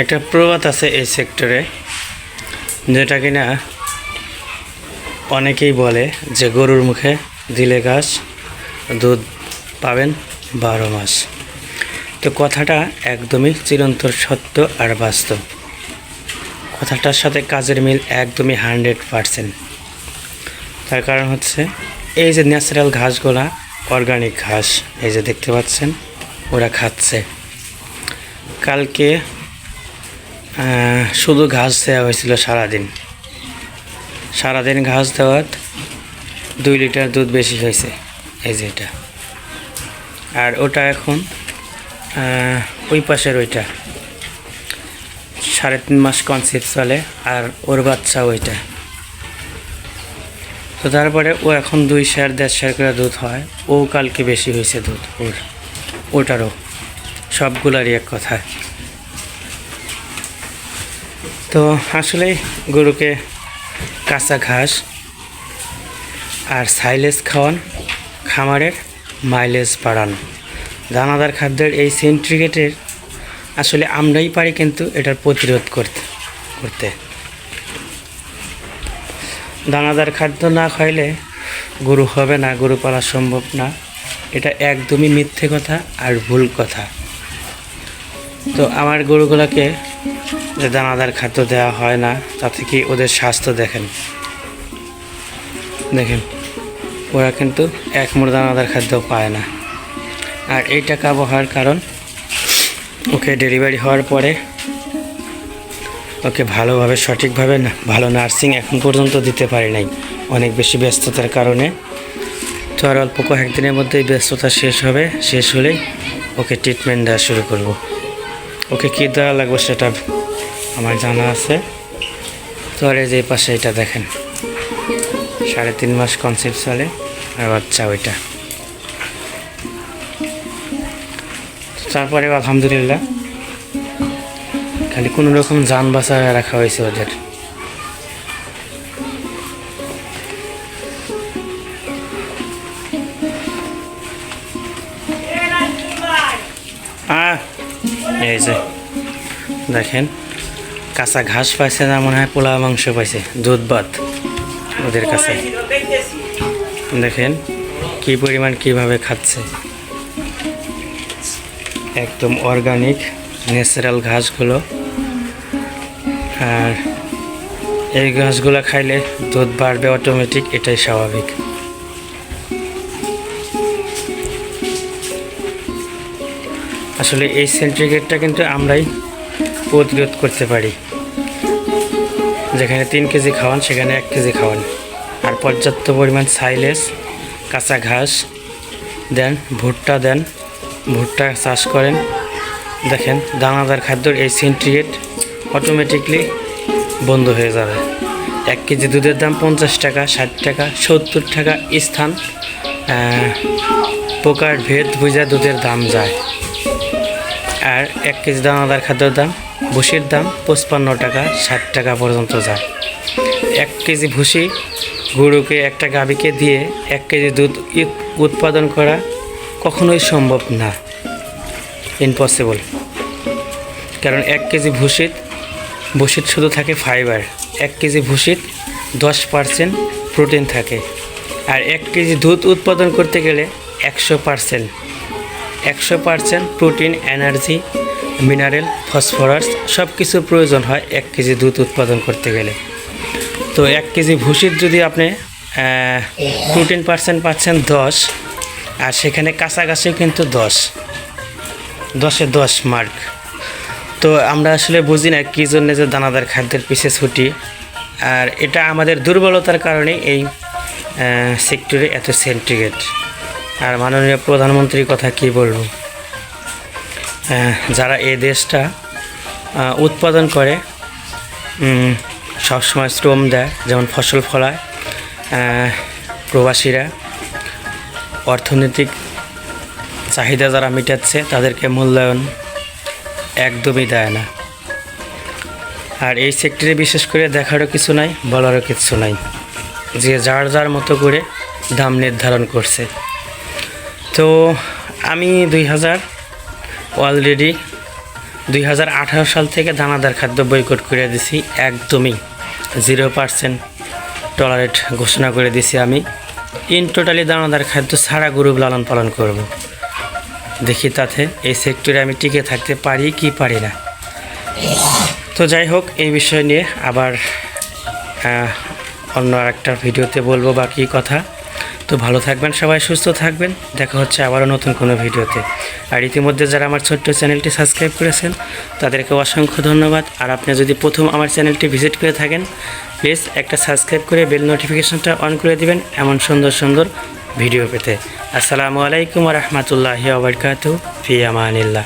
একটা প্রবাদ আছে এই সেক্টরে, যেটা কিনা অনেকেই বলে যে গরুর মুখে দিলে ঘাস, দুধ পাবেন বারো মাস। তো কথাটা একদমই চিরন্তর সত্য আর বাস্তব। কথাটার সাথে কাজের মিল একদমই হান্ড্রেড পারসেন্ট। তার কারণ হচ্ছে, এই যে ন্যাচারাল ঘাসগুলা, অর্গানিক ঘাস, এই যে দেখতে পাচ্ছেন, ওরা খাচ্ছে। কালকে শুধু ঘাস দেওয়া হয়েছিল সারাদিন। সারাদিন ঘাস দেওয়ার দুই লিটার দুধ বেশি হয়েছে, এই যে এটা। আর ওটা এখন ওই পাশের ওইটা। সাড়ে তিন মাস কনসেপ্ট চলে, আর ওর বাচ্চা ওইটা। তো তারপরে ও এখন দুই শেয়ার, দেড় শেয়ার করে দুধ হয়। ও কালকে বেশি হয়েছে দুধ ওর, ওটারও। সবগুলারই এক কথা তো আসলে গরুকে কাঁচা ঘাস আর সাইলেজ খাওয়ান, খামারের মাইলেজ বাড়ান। দানাদার খাদ্যের এই সেন্ট্রিগেটের আসলে আমরাই পারি কিন্তু এটার প্রতিরোধ করতে করতে। দানাদার খাদ্য না খাইলে গরু হবে না, গরু পালা সম্ভব না। এটা একদমই মিথ্যে কথা আর ভুল কথা। তো আমার গরুগুলোকে যে দানাদার খাদ্য দেওয়া হয় না, তাতে কি ওদের স্বাস্থ্য দেখেন? দেখেন, ওরা কিন্তু এক মুঠ দানাদার খাদ্য পায় না। আর এই টাকা হওয়ার কারণ, ওকে ডেলিভারি হওয়ার পরে ওকে ভালোভাবে, সঠিকভাবে না, ভালো নার্সিং এখন পর্যন্ত দিতে পারি নাই। অনেক বেশি ব্যস্ততার কারণে। তো আর অল্প কয়েকদিনের মধ্যেই ব্যস্ততা শেষ হবে, শেষ হলেই ওকে ট্রিটমেন্ট দেওয়া শুরু করব। ওকে কী দেওয়া লাগবে সেটা আমার জানা আছে। তো আর এই যে পাশে এটা দেখেন, সাড়ে তিন মাস কনসেপ্ট চলে, আর বাচ্চা ওইটা। তারপরে আলহামদুলিল্লাহ, খালি কোনো রকম যান বাঁচা রাখা হয়েছে ওদের। এই যে, দেখেন, কাঁচা ঘাস পাইছে না, মনে হয় পোলা মাংস পাইছে, দুধ ভাত ওদের কাছে। দেখেন, কি পরিমাণ, কীভাবে খাচ্ছে। একদম অর্গানিক ন্যাচারাল ঘাসগুলো। আর এই ঘাসগুলো খাইলে দুধ বাড়বে অটোমেটিক এটাই স্বাভাবিক। আসলে এই সেন্ট্রিগেটটা কিন্তু আমরাই প্রতিরোধ করতে পারি। যেখানে তিন কেজি খাওয়ান, সেখানে এক কেজি খাওয়ান। আর পর্যাপ্ত পরিমাণ সাইলেস কাঁচা ঘাস দেন, ভুট্টা দেন, ভুট্টা চাষ করেন। দেখেন, দানাদার খাদ্যর এই সেন্ট্রিগেট অটোমেটিকলি বন্ধ হয়ে যাবে। এক কেজি দুধের দাম পঞ্চাশ টাকা, ষাট টাকা, সত্তর টাকা স্থান পোকার ভেদ বুঝা দুধের দাম যায়। আর এক কেজি দানাদার খাদ্যের দাম ভুসির দাম পঁচপান্ন টাকা, ষাট টাকা পর্যন্ত যায়। এক কেজি ভুসি গরুকে একটা গাভীকে দিয়ে এক কেজি দুধ উৎপাদন করা কখনোই সম্ভব না। ইম্পসিবল কারণ এক কেজি ভুসিত ভুসিত শুধু থাকে ফাইবার এক কেজি ভুসিত দশ পার্সেন্ট প্রোটিন থাকে। আর এক কেজি দুধ উৎপাদন করতে গেলে একশো পার্সেন্ট একশো percent protein, energy, mineral, phosphorus সব কিছু প্রয়োজন হয় এক কেজি দুধ উৎপাদন করতে গেলে। তো এক কেজি ভুসির যদি আপনি প্রোটিন পার্সেন্ট পাচ্ছেন দশ, আর সেখানে কাছাকাছিও কিন্তু দশ। দশে দশ মার্ক। তো আমরা আসলে বুঝি না কী জন্য যে দানাদার খাদ্যের পিছে ছুটি। আর এটা আমাদের দুর্বলতার কারণে এই সেক্টরে এত সেন্ট্রিগেট আর মাননীয় প্রধানমন্ত্রীর কথা কি বলব? যারা এ দেশটা উৎপাদন করে সবসময় শ্রম দেয়, যেমন ফসল ফলায় প্রবাসীরা, অর্থনৈতিক চাহিদা যারা মেটাচ্ছে, তাদেরকে মূল্যায়ন একদমই দেয় না। আর এই সেক্টরে বিশেষ করে দেখারও কিছু নাই, বলারও কিছু নাই। যে যার যার মতো করে দাম নির্ধারণ করছে। তো আমি দুই হাজার অলরেডি দুই হাজার আঠারো সাল থেকে দানাদার খাদ্য বয়কট করে দিছি, একদমই জিরো পার্সেন্ট টলারেট ঘোষণা করে দিছি আমি। ইন টোটালি দানাদার খাদ্য ছাড়া গরু লালন পালন করব। দেখি তাতে এই সেক্টরে আমি টিকে থাকতে পারি কি পারি না। তো যাই হোক, এই বিষয় নিয়ে আবার অন্য একটা ভিডিওতে বলব বাকি কথা। তো ভালো থাকবেন সবাই, সুস্থ থাকবেন। দেখা হচ্ছে আবারও নতুন কোনো ভিডিওতে। আর ইতিমধ্যে যারা আমার ছোট্ট চ্যানেলটি সাবস্ক্রাইব করেছেন, তাদেরকে অসংখ্য ধন্যবাদ। আর আপনি যদি প্রথম আমার চ্যানেলটি ভিজিট করে থাকেন, প্লিজ একটা সাবস্ক্রাইব করে বেল নোটিফিকেশনটা অন করে দিবেন এমন সুন্দর সুন্দর ভিডিও পেতে। আসসালামু আলাইকুম রহমতুল্লাহি আবরকাতু ফি আমানিল্লাহ।